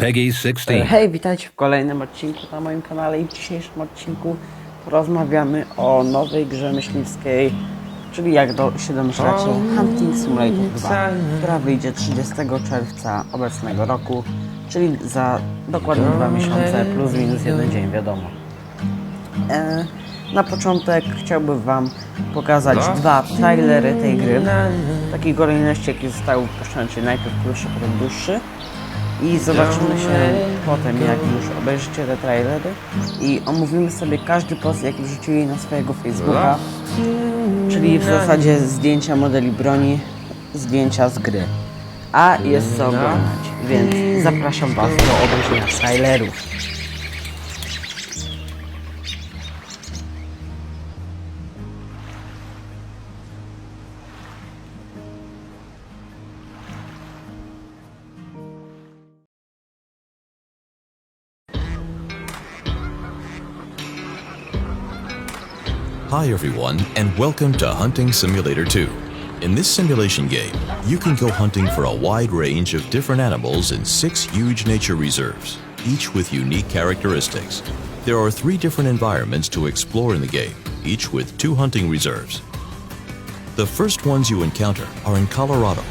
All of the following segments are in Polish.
Peggy 16. Hej, witajcie w kolejnym odcinku na moim kanale i w dzisiejszym odcinku porozmawiamy o nowej grze myśliwskiej, czyli jak do, się domyślacie, Hunting Simulator 2, która wyjdzie 30 czerwca obecnego roku, czyli za dokładnie dwa miesiące plus minus jeden dzień, wiadomo. E, na początek chciałbym Wam pokazać dwa trailery tej gry, w takiej kolejności jakie zostały wypuszczone, czyli najpierw krótszy, potem dłuższy. I zobaczymy się potem, jak już obejrzycie te trailery. I omówimy sobie każdy post, jaki wrzucili na swojego Facebooka, czyli w zasadzie zdjęcia modeli broni, zdjęcia z gry. A jest co oglądać, więc zapraszam Was do obejrzenia trailerów. Hi, everyone, and welcome to Hunting Simulator 2. In this simulation game, you can go hunting for a wide range of different animals in six huge nature reserves, each with unique characteristics. There are three different environments to explore in the game, each with two hunting reserves. The first ones you encounter are in Colorado.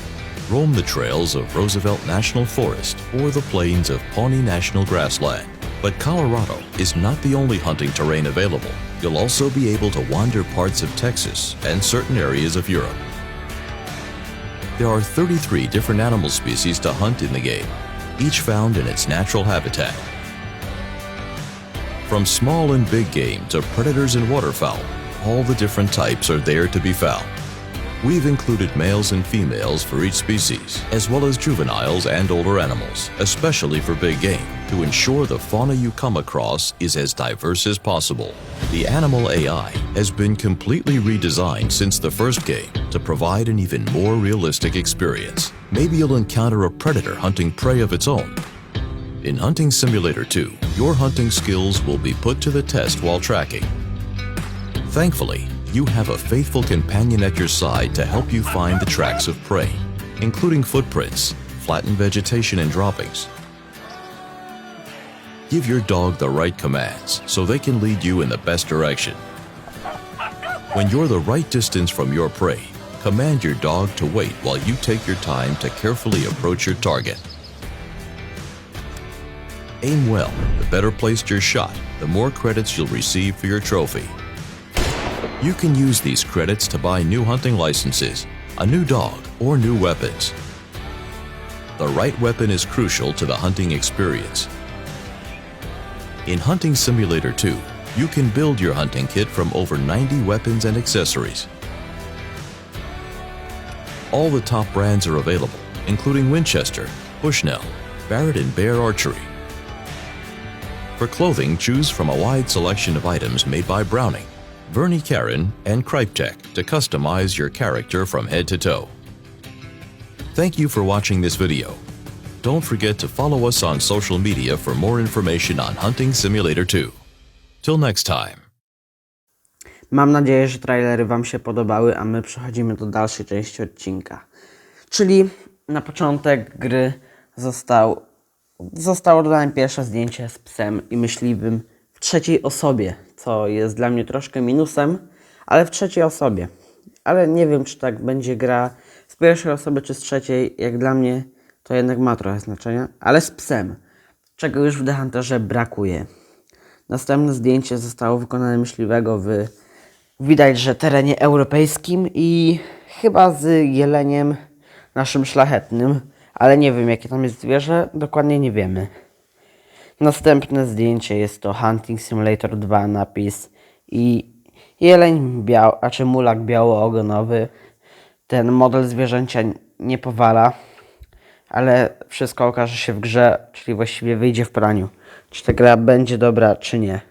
Roam the trails of Roosevelt National Forest or the plains of Pawnee National Grassland. But Colorado is not the only hunting terrain available. You'll also be able to wander parts of Texas and certain areas of Europe. There are 33 different animal species to hunt in the game, each found in its natural habitat. From small and big game to predators and waterfowl, all the different types are there to be found. We've included males and females for each species, as well as juveniles and older animals, especially for big game, to ensure the fauna you come across is as diverse as possible. The animal AI has been completely redesigned since the first game to provide an even more realistic experience. Maybe you'll encounter a predator hunting prey of its own. In Hunting Simulator 2, your hunting skills will be put to the test while tracking. Thankfully, you have a faithful companion at your side to help you find the tracks of prey, including footprints, flattened vegetation, and droppings. Give your dog the right commands so they can lead you in the best direction. When you're the right distance from your prey, command your dog to wait while you take your time to carefully approach your target. Aim well. The better placed your shot, the more credits you'll receive for your trophy. You can use these credits to buy new hunting licenses, a new dog, or new weapons. The right weapon is crucial to the hunting experience. In Hunting Simulator 2, you can build your hunting kit from over 90 weapons and accessories. All the top brands are available, including Winchester, Bushnell, Barrett and Bear Archery. For clothing, choose from a wide selection of items made by Browning, Vernie Karen, and Kriptek to customize your character from head to toe. Thank you for watching this video. Don't forget to follow us on social media for more information on Hunting Simulator 2. Till next time. Mam nadzieję, że trailery Wam się podobały, a my przechodzimy do dalszej części odcinka. Czyli na początek gry został, zostało dodane pierwsze zdjęcie z psem i myśliwym trzeciej osobie, co jest dla mnie troszkę minusem, ale w trzeciej osobie. Ale nie wiem, czy tak będzie gra z pierwszej osoby, czy z trzeciej. Jak dla mnie to jednak ma trochę znaczenia, ale z psem, czego już w The Hunterze brakuje. Następne zdjęcie zostało wykonane myśliwego w widać, że terenie europejskim i chyba z jeleniem naszym szlachetnym, ale nie wiem jakie tam jest zwierzę, dokładnie nie wiemy. Następne zdjęcie jest to Hunting Simulator 2 napis i jeleń biał, a czy mulak białoogonowy. Ten model zwierzęcia nie powala, ale wszystko okaże się w grze, czyli właściwie wyjdzie w praniu. Czy ta gra będzie dobra, czy nie.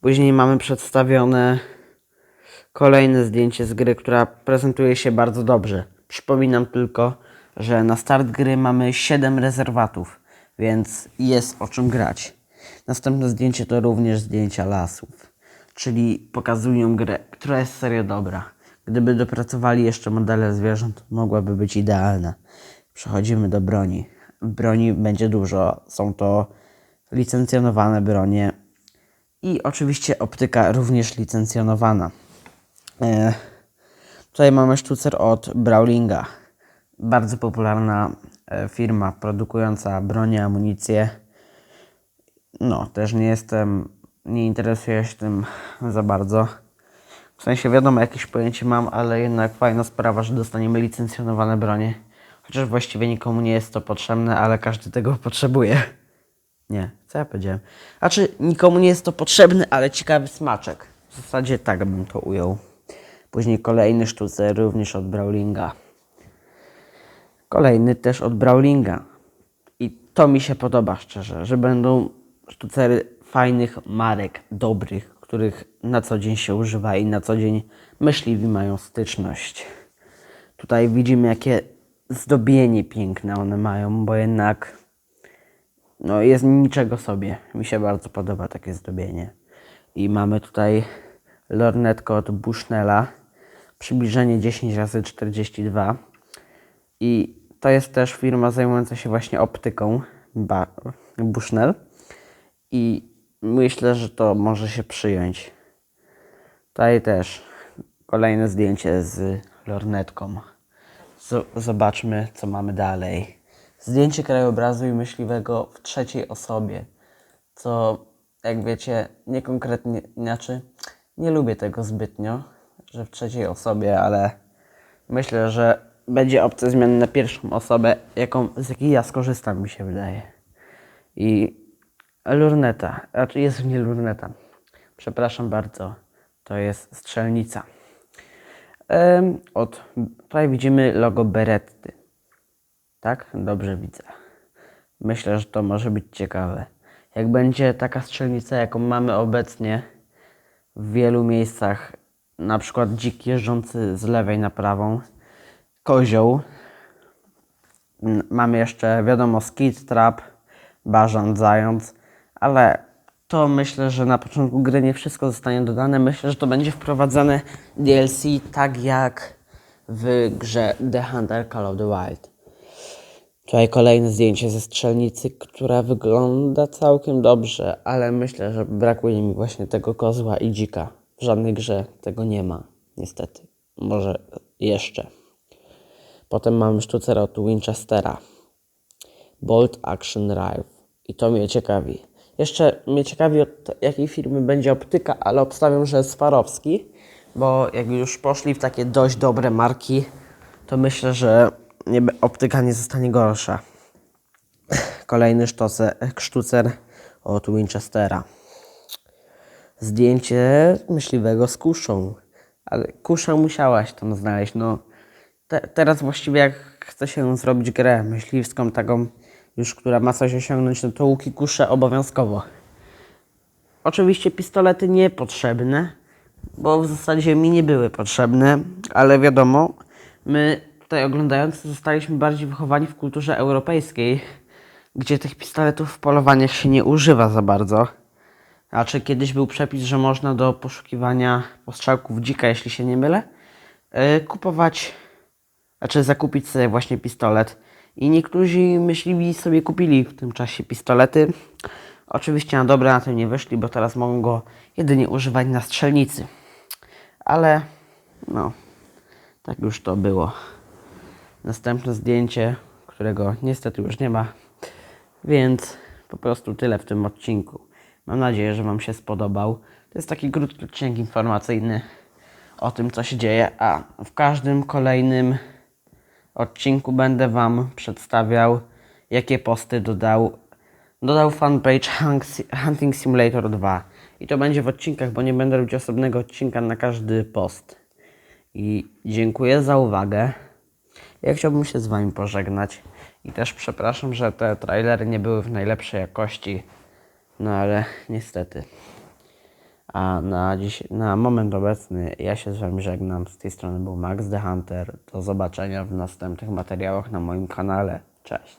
Później mamy przedstawione kolejne zdjęcie z gry, która prezentuje się bardzo dobrze. Przypominam tylko, że na start gry mamy 7 rezerwatów, więc jest o czym grać. Następne zdjęcie to również zdjęcia lasów, czyli pokazują grę, która jest serio dobra. Gdyby dopracowali jeszcze modele zwierząt, mogłaby być idealna. Przechodzimy do broni. broni będzie dużo. Są to licencjonowane bronie i oczywiście optyka również licencjonowana. E, tutaj mamy sztucer od Brawlinga. Bardzo popularna firma produkująca bronię, amunicję. No, też nie jestem, nie interesuję się tym za bardzo. W sensie wiadomo, jakieś pojęcie mam, ale jednak fajna sprawa, że dostaniemy licencjonowane bronie. Chociaż właściwie nikomu nie jest to potrzebne, ale każdy tego potrzebuje. Nie, co ja powiedziałem? Znaczy, nikomu nie jest to potrzebne, ale ciekawy smaczek. W zasadzie tak bym to ujął. Później kolejny sztucer, również od Brawlinga. Kolejny też od Brawlinga. I to mi się podoba szczerze, że będą sztucery fajnych marek, dobrych, których na co dzień się używa i na co dzień myśliwi mają styczność. Tutaj widzimy, jakie zdobienie piękne one mają, bo jednak no jest niczego sobie. Mi się bardzo podoba takie zdobienie. I mamy tutaj lornetkę od Bushnella. Przybliżenie 10 razy 42 I to jest też firma zajmująca się właśnie optyką ba- Bushnell. I myślę, że to może się przyjąć. Tutaj też kolejne zdjęcie z lornetką. Zobaczmy, co mamy dalej. Zdjęcie krajobrazu i myśliwego w trzeciej osobie, co jak wiecie, nie konkretnie, znaczy nie lubię tego zbytnio, że w trzeciej osobie, ale myślę, że będzie opcja zmiany na pierwszą osobę, jaką, z jakiej ja skorzystam, mi się wydaje. I lurneta, raczej jest nie lurneta, przepraszam bardzo, to jest strzelnica. Em, od, tutaj widzimy logo Beretty. Tak? Dobrze widzę. Myślę, że to może być ciekawe. Jak będzie taka strzelnica, jaką mamy obecnie w wielu miejscach, na przykład dzik jeżdżący z lewej na prawą, kozioł, mamy jeszcze, wiadomo, skid trap, bażant, zając, ale to myślę, że na początku gry nie wszystko zostanie dodane. Myślę, że to będzie wprowadzane DLC tak jak w grze The Hunter Call of the Wild. Tutaj kolejne zdjęcie ze strzelnicy, która wygląda całkiem dobrze, ale myślę, że brakuje mi właśnie tego kozła i dzika. W żadnej grze tego nie ma, niestety. Może jeszcze. Potem mamy sztucer od Winchestera. Bolt Action Drive. I to mnie ciekawi. Jeszcze mnie ciekawi od jakiej firmy będzie optyka, ale obstawiam, że Swarowski, bo jak już poszli w takie dość dobre marki, to myślę, że nie, optyka nie zostanie gorsza. Kolejny sztoce, sztucer od Winchestera. Zdjęcie myśliwego z kuszą. Ale kusza musiałaś tam znaleźć. No, te, teraz właściwie jak chce się zrobić grę myśliwską, taką już, która ma coś osiągnąć, no to łuki kusze obowiązkowo. Oczywiście pistolety niepotrzebne, bo w zasadzie mi nie były potrzebne, ale wiadomo, my tutaj oglądający zostaliśmy bardziej wychowani w kulturze europejskiej, gdzie tych pistoletów w polowaniach się nie używa za bardzo. A czy kiedyś był przepis, że można do poszukiwania postrzałków dzika, jeśli się nie mylę, yy, kupować, znaczy zakupić sobie właśnie pistolet. I niektórzy myśliwi sobie kupili w tym czasie pistolety. Oczywiście na dobre na tym nie wyszli, bo teraz mogą go jedynie używać na strzelnicy. Ale no, tak już to było. Następne zdjęcie, którego niestety już nie ma. Więc po prostu tyle w tym odcinku. Mam nadzieję, że Wam się spodobał. To jest taki krótki odcinek informacyjny o tym, co się dzieje, a w każdym kolejnym odcinku będę Wam przedstawiał, jakie posty dodał, dodał fanpage Hunting Simulator 2. I to będzie w odcinkach, bo nie będę robić osobnego odcinka na każdy post. I dziękuję za uwagę. Ja chciałbym się z Wami pożegnać. I też przepraszam, że te trailery nie były w najlepszej jakości. No ale niestety. A na, dziś, na moment obecny ja się z Wami żegnam. Z tej strony był Max the Hunter. Do zobaczenia w następnych materiałach na moim kanale. Cześć.